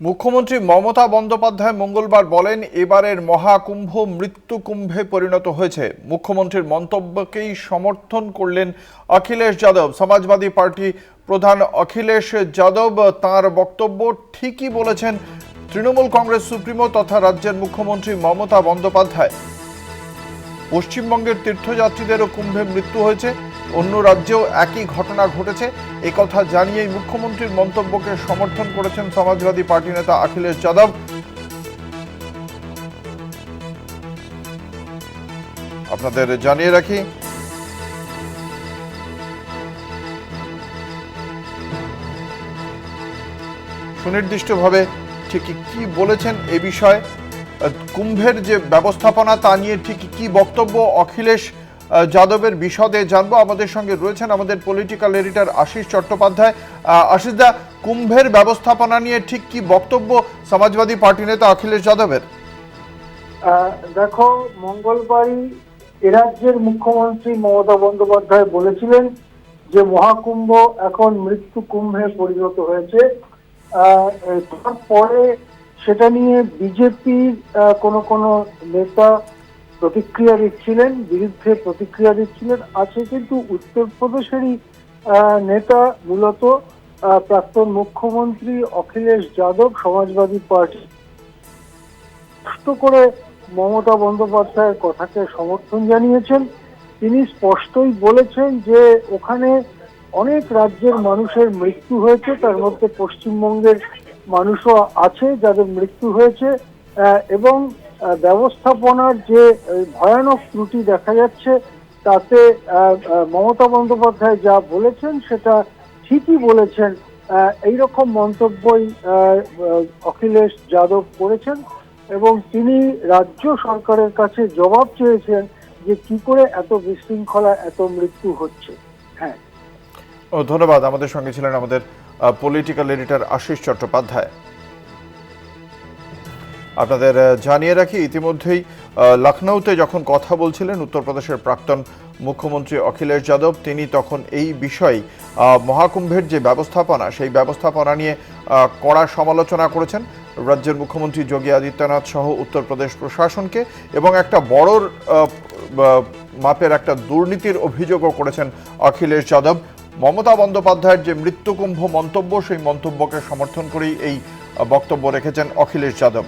মুখ্যমন্ত্রী মমতা বন্দ্যোপাধ্যায় মঙ্গলবার বলেন, এবারের মহাকুম্ভ মৃত্যু কুম্ভে পরিণত হয়েছে। মুখ্যমন্ত্রীর মন্তব্যকেই সমর্থন করলেন অখিলেশ যাদব। সমাজবাদী পার্টি প্রধান অখিলেশ যাদব তার বক্তব্য ঠিকই বলেছেন তৃণমূল কংগ্রেস সুপ্রিমো তথা রাজ্যের মুখ্যমন্ত্রী মমতা বন্দ্যোপাধ্যায়। পশ্চিমবঙ্গের তীর্থযাত্রীদেরও কুম্ভে মৃত্যু হয়েছে। অন্য রাজ্যেও একই ঘটনা ঘটেছে। কথা জানিয়েই মুখ্যমন্ত্রীর মন্তব্যকে সমর্থন করেছেন সমাজবাদী পার্টি নেতা অখিলেশ যাদব। আপনাদের জানিয়ে রাখি, সুনির্দিষ্টভাবে ঠিক কি বলেছেন এ বিষয়ে কুম্ভের যে ব্যবস্থাপনা তা নিয়ে ঠিক কি বক্তব্য অখিলেশ যাদবের বিশদে জানব। আমাদের সঙ্গে রয়েছেন আমাদের পলিটিক্যাল এডিটর আশিস চট্টোপাধ্যায়। আহ, আশিস দা কুম্ভের ব্যবস্থাপনা নিয়ে ঠিক কি বক্তব্য সমাজবাদী পার্টি নেতা অখিলেশ যাদবের? দেখো মঙ্গলবারই এ রাজ্যের মুখ্যমন্ত্রী মমতা বন্দ্যোপাধ্যায় বলেছিলেন যে মহাকুম্ভ এখন মৃত্যু কুম্ভে পরিণত হয়েছে। তারপরে সেটা নিয়ে বিজেপির কোনো কোনো নেতা প্রতিক্রিয়া দিচ্ছিলেন, বিরুদ্ধে প্রতিক্রিয়া দিচ্ছিলেন, আছে কিন্তু উত্তরপ্রদেশেরই নেতা মূলত প্রাক্তন মুখ্যমন্ত্রী অখিলেশ যাদব সমাজবাদী পার্টি। করে মমতা বন্দ্যোপাধ্যায়ের কথাকে সমর্থন জানিয়েছেন। তিনি স্পষ্টই বলেছেন যে, ওখানে অনেক রাজ্যের মানুষের মৃত্যু হয়েছে, তার মধ্যে পশ্চিমবঙ্গের মানুষও আছে যাদের মৃত্যু হয়েছে এবং ব্যবস্থাপনার যে ভয়ানক ত্রুটি দেখা যাচ্ছে, তাতে মমতা বন্দ্যোপাধ্যায় যা বলেছেন, সেটা ঠিকই বলেছেন। এইরকম মন্তব্যই অখিলেশ যাদব করেছেন এবং তিনি রাজ্য সরকারের কাছে জবাব চেয়েছেন যে কি করে এত বিশৃঙ্খলা, এত মৃত্যু হচ্ছে। হ্যাঁ। ধন্যবাদ। আমাদের সঙ্গে ছিলেন আমাদের পলিটিক্যাল এডিটর আশিস চট্টোপাধ্যায়। আপনাদের জানিয়ে রাখি, ইতিমধ্যেই লখনৌতে যখন কথা বলছিলেন উত্তরপ্রদেশের প্রাক্তন মুখ্যমন্ত্রী অখিলেশ যাদব, তিনি তখন এই বিষয়ে মহাকুম্ভের যে ব্যবস্থাপনা, সেই ব্যবস্থাপনা নিয়ে কড়া সমালোচনা করেছেন রাজ্যের মুখ্যমন্ত্রী যোগী আদিত্যনাথ সহ উত্তরপ্রদেশ প্রশাসনকে এবং একটা বড় মাপের একটা দুর্নীতির অভিযোগও করেছেন অখিলেশ যাদব। মমতা বন্দ্যোপাধ্যায়ের যে মৃত্যুকুম্ভ মন্তব্য, সেই মন্তব্যকে সমর্থন করেই এই বক্তব্য রেখেছেন অখিলেশ যাদব।